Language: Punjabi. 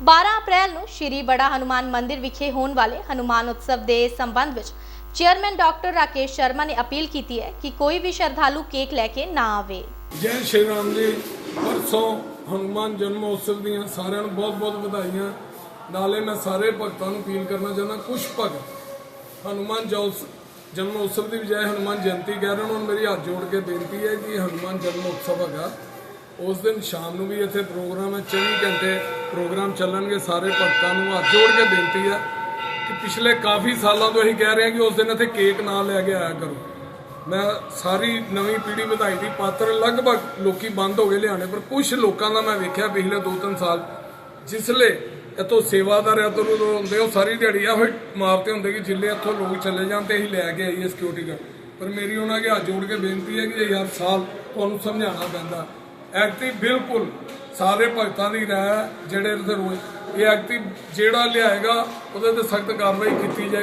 12 ਅਪ੍ਰੈਲ ਨੂੰ ਸ਼੍ਰੀ ਬੜਾ ਹਨੂਮਾਨ ਮੰਦਿਰ ਵਿਖੇ ਹੋਣ ਵਾਲੇ ਹਨੂਮਾਨ ਉਤਸਵ ਦੇ ਸੰਬੰਧ ਵਿੱਚ ਚੇਅਰਮੈਨ ਡਾਕਟਰ ਰਾਕੇਸ਼ ਸ਼ਰਮਾ ਨੇ ਅਪੀਲ ਕੀਤੀ ਹੈ ਕਿ ਕੋਈ ਵੀ ਸ਼ਰਧਾਲੂ ਕੇਕ ਲੈ ਕੇ ਨਾ ਆਵੇ। ਜੈ ਸ਼੍ਰੀ ਰਾਮ ਜੀ, ਪਰਸੋਂ ਹਨੂਮਾਨ ਜਨਮ ਉਤਸਵ ਦੀਆਂ ਸਾਰਿਆਂ ਨੂੰ ਬਹੁਤ ਬਹੁਤ ਵਧਾਈਆਂ। ਨਾਲੇ ਮੈਂ ਸਾਰੇ ਭਗਤਾਂ ਨੂੰ ਅਪੀਲ ਕਰਨਾ ਚਾਹੁੰਦਾ ਕੁਝ ਭਗਤ ਹਨੂਮਾਨ ਜਨਮ ਉਤਸਵ ਦੀ ਬਜਾਏ ਹਨੂਮਾਨ ਜਯੰਤੀ ਕਹਿ ਰਹੇ ਉਹਨਾਂ ਨੂੰ ਮੇਰੀ ਹੱਥ ਜੋੜ ਕੇ ਬੇਨਤੀ ਹੈ ਕਿ ਹਨੂਮਾਨ ਜਨਮ ਉਤਸਵ ਹੈਗਾ। ਉਸ ਦਿਨ ਸ਼ਾਮ ਨੂੰ ਵੀ ਇੱਥੇ ਪ੍ਰੋਗਰਾਮ ਹੈ 24 ਘੰਟੇ ਪ੍ਰੋਗਰਾਮ ਚੱਲਣਗੇ, ਸਾਰੇ ਭਗਤਾਂ ਨੂੰ ਹੱਥ ਜੋੜ ਕੇ ਬੇਨਤੀ ਹੈ ਕਿ ਪਿਛਲੇ ਕਾਫੀ ਸਾਲਾਂ ਤੋਂ ਅਸੀਂ ਕਹਿ ਰਹੇ ਹਾਂ ਕਿ ਉਸ ਦਿਨ ਇੱਥੇ ਕੇਕ ਨਾ ਲੈ ਕੇ ਆਇਆ ਕਰੋ। ਮੈਂ ਸਾਰੀ ਨਵੀਂ ਪੀੜ੍ਹੀ ਵਧਾਈ ਦੀ ਪਾਤਰ ਲਗਭਗ ਲੋਕੀ ਬੰਦ ਹੋ ਗਏ ਲਿਆਣੇ ਪਰ ਕੁਝ ਲੋਕਾਂ ਦਾ ਮੈਂ ਵੇਖਿਆ ਪਿਛਲੇ 2-3 ਸਾਲ, ਜਿਸਲੇ ਇਤੋਂ ਸੇਵਾਦਾਰ ਇਤੋਂ ਹੁੰਦੇ ਉਹ ਸਾਰੀ ਦਿਹਾੜੀ ਆ ਫਿਰ ਮਾਰਤੇ ਹੁੰਦੇ ਕਿ ਜਿੱਲੇ ਇੱਥੋਂ ਲੋਕ ਚਲੇ ਜਾਣ ਤੇ ਅਸੀਂ ਲੈ ਕੇ ਆਈਏ ਸਿਕਿਉਰਿਟੀ ਗਾਰਡ ਪਰ ਮੇਰੀ ਉਹਨਾਂ ਅੱਗੇ ਹੱਥ ਜੋੜ ਕੇ ਬੇਨਤੀ ਹੈ ਕਿ ਇਹ ਹਰ ਸਾਲ ਤੁਹਾਨੂੰ ਸਮਝਾਉਣਾ ਪੈਂਦਾ। ਐਕਟਿਵ ਬਿਲਕੁਲ ਸਾਰੇ ਭਗਤਾਂ ਦੀ ਰਾਏ ਹੈ, ਜਿਹੜੇ ਇੱਥੇ ਇਹ ਐਕਟਿਵ ਜਿਹੜਾ ਲਿਆਏਗਾ ਉਹਦੇ ਤੇ ਸਖਤ ਕਾਰਵਾਈ ਕੀਤੀ ਜਾਏਗੀ।